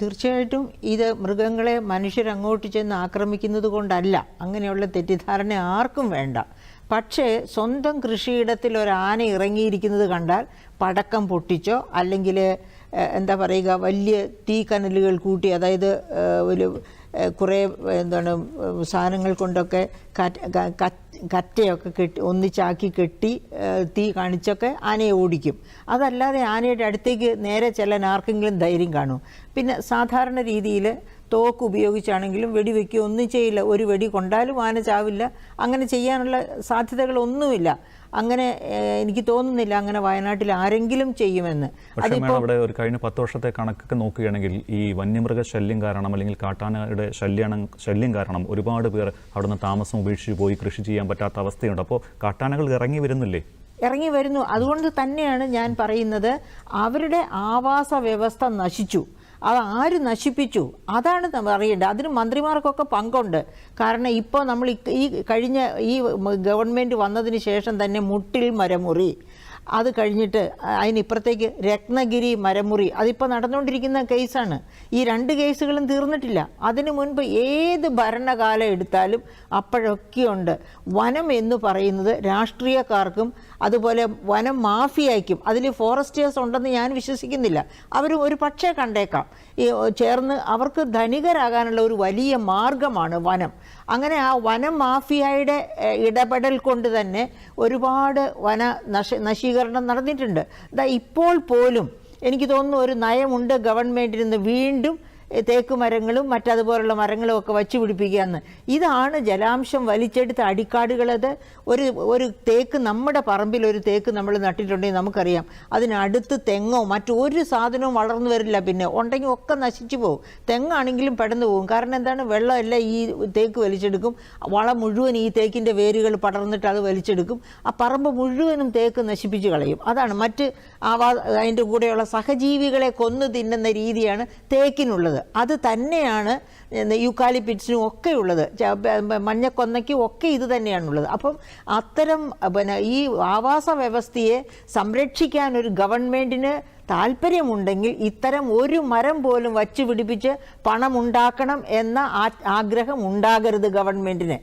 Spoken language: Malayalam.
തീർച്ചയായിട്ടും ഇത് മൃഗങ്ങളെ മനുഷ്യരങ്ങോട്ട് ചെന്ന് ആക്രമിക്കുന്നത് കൊണ്ടല്ല. അങ്ങനെയുള്ള തെറ്റിദ്ധാരണ ആർക്കും വേണ്ട. പക്ഷേ സ്വന്തം കൃഷിയിടത്തിൽ ഒരു ആന ഇറങ്ങിയിരിക്കുന്നത് കണ്ടാൽ പടക്കം പൊട്ടിച്ചോ അല്ലെങ്കിൽ എന്താ പറയുക വലിയ തീ കനലുകൾ കൂട്ടി അതായത് ഒരു കുറേ എന്താണ് സാധനങ്ങൾ കൊണ്ടൊക്കെ കറ്റ കറ്റയൊക്കെ കെട്ടി ഒന്നിച്ചാക്കി കെട്ടി തീ കാണിച്ചൊക്കെ ആനയെ ഓടിക്കും. അതല്ലാതെ ആനയുടെ അടുത്തേക്ക് നേരെ ചെല്ലാൻ ആർക്കെങ്കിലും ധൈര്യം കാണും പിന്നെ സാധാരണ രീതിയിൽ തോക്ക് ഉപയോഗിച്ചാണെങ്കിലും വെടിവെക്കുക ഒന്നും ചെയ്യില്ല. ഒരു വെടി കൊണ്ടാലും ആന ചാവില്ല. അങ്ങനെ ചെയ്യാനുള്ള സാധ്യതകളൊന്നുമില്ല. അങ്ങനെ എനിക്ക് തോന്നുന്നില്ല അങ്ങനെ വയനാട്ടിൽ ആരെങ്കിലും ചെയ്യുമെന്ന്. അവിടെ ഒരു കഴിഞ്ഞ പത്ത് വർഷത്തെ കണക്കൊക്കെ നോക്കുകയാണെങ്കിൽ ഈ വന്യമൃഗ ശല്യം കാരണം അല്ലെങ്കിൽ കാട്ടാനയുടെ ശല്യം ശല്യം കാരണം ഒരുപാട് പേർ അവിടുന്ന് താമസം ഉപേക്ഷിച്ച് പോയി കൃഷി ചെയ്യാൻ പറ്റാത്ത അവസ്ഥയുണ്ട്. അപ്പോൾ കാട്ടാനകൾ ഇറങ്ങി വരുന്നില്ലേ? ഇറങ്ങി വരുന്നു. അതുകൊണ്ട് തന്നെയാണ് ഞാൻ പറയുന്നത് അവരുടെ ആവാസ വ്യവസ്ഥ നശിച്ചു. അത് ആര് നശിപ്പിച്ചു? അതാണ് അറിയേണ്ടത്. അതിന് മന്ത്രിമാർക്കൊക്കെ പങ്കുണ്ട്. കാരണം ഇപ്പോൾ നമ്മൾ ഈ കഴിഞ്ഞ ഈ ഗവൺമെന്റ് വന്നതിന് ശേഷം തന്നെ മുട്ടിൽ മരമുറി. അത് കഴിഞ്ഞിട്ട് അതിനിപ്പുറത്തേക്ക് രത്നഗിരി മരമുറി. അതിപ്പോൾ നടന്നുകൊണ്ടിരിക്കുന്ന കേസാണ്. ഈ രണ്ട് കേസുകളും തീർന്നിട്ടില്ല. അതിനു മുൻപ് ഏത് ഭരണകാലം എടുത്താലും അപ്പോഴൊക്കെയുണ്ട്. വനം എന്ന് പറയുന്നത് രാഷ്ട്രീയക്കാർക്കും അതുപോലെ വനം മാഫിയായിക്കും അതിൽ ഫോറസ്റ്റേഴ്സ് ഉണ്ടെന്ന് ഞാൻ വിശ്വസിക്കുന്നില്ല. അവർ ഒരു പക്ഷേ കണ്ടേക്കാം. ഈ ചേർന്ന് അവർക്ക് ധനികരാകാനുള്ള ഒരു വലിയ മാർഗമാണ് വനം. അങ്ങനെ ആ വനം മാഫിയയുടെ ഇടപെടൽ കൊണ്ട് തന്നെ ഒരുപാട് വന നശ നശീകരണം നടന്നിട്ടുണ്ട്. ദാ ഇപ്പോൾ പോലും എനിക്ക് തോന്നുന്നു ഒരു നയമുണ്ട് ഗവൺമെന്റിൽ നിന്ന് വീണ്ടും തേക്ക് മരങ്ങളും മറ്റതുപോലുള്ള മരങ്ങളും ഒക്കെ വച്ചു പിടിപ്പിക്കുക എന്ന് ഇതാണ് ജലാംശം വലിച്ചെടുത്ത അടിക്കാടുകളത്. ഒരു ഒരു തേക്ക് നമ്മുടെ പറമ്പിൽ ഒരു തേക്ക് നമ്മൾ നട്ടിട്ടുണ്ടെങ്കിൽ നമുക്കറിയാം. അതിനടുത്ത് തെങ്ങോ മറ്റൊരു സാധനവും വളർന്നു വരില്ല പിന്നെ. ഉണ്ടെങ്കിൽ ഒക്കെ നശിച്ചു പോകും. തെങ്ങാണെങ്കിലും പെടന്നു പോകും. കാരണം എന്താണ്? വെള്ളമെല്ലാം ഈ തേക്ക് വലിച്ചെടുക്കും. വളം മുഴുവൻ ഈ തേക്കിന്റെ വേരുകൾ പടർന്നിട്ട് അത് വലിച്ചെടുക്കും. ആ പറമ്പ് മുഴുവനും തേക്ക് നശിപ്പിച്ച് കളയും. അതാണ് മറ്റ് ആവാ അതിന്റെ കൂടെയുള്ള സഹജീവികളെ കൊന്നു തിന്നുന്ന രീതിയാണ് തേക്കിനുള്ളത്. അത് തന്നെയാണ് യൂക്കാലിപ്പിറ്റ്സിനും ഒക്കെ ഉള്ളത് മഞ്ഞക്കൊന്നയ്ക്കും ഒക്കെ ഇത് തന്നെയാണുള്ളത്. അപ്പം അത്തരം പിന്നെ ഈ ആവാസ വ്യവസ്ഥയെ സംരക്ഷിക്കാൻ ഒരു ഗവൺമെന്റിന് താല്പര്യമുണ്ടെങ്കിൽ ഇത്തരം ഒരു മരം പോലും വച്ചു പിടിപ്പിച്ച് പണമുണ്ടാക്കണം എന്ന ആഗ്രഹം ഉണ്ടാകരുത് ഗവൺമെന്റിന്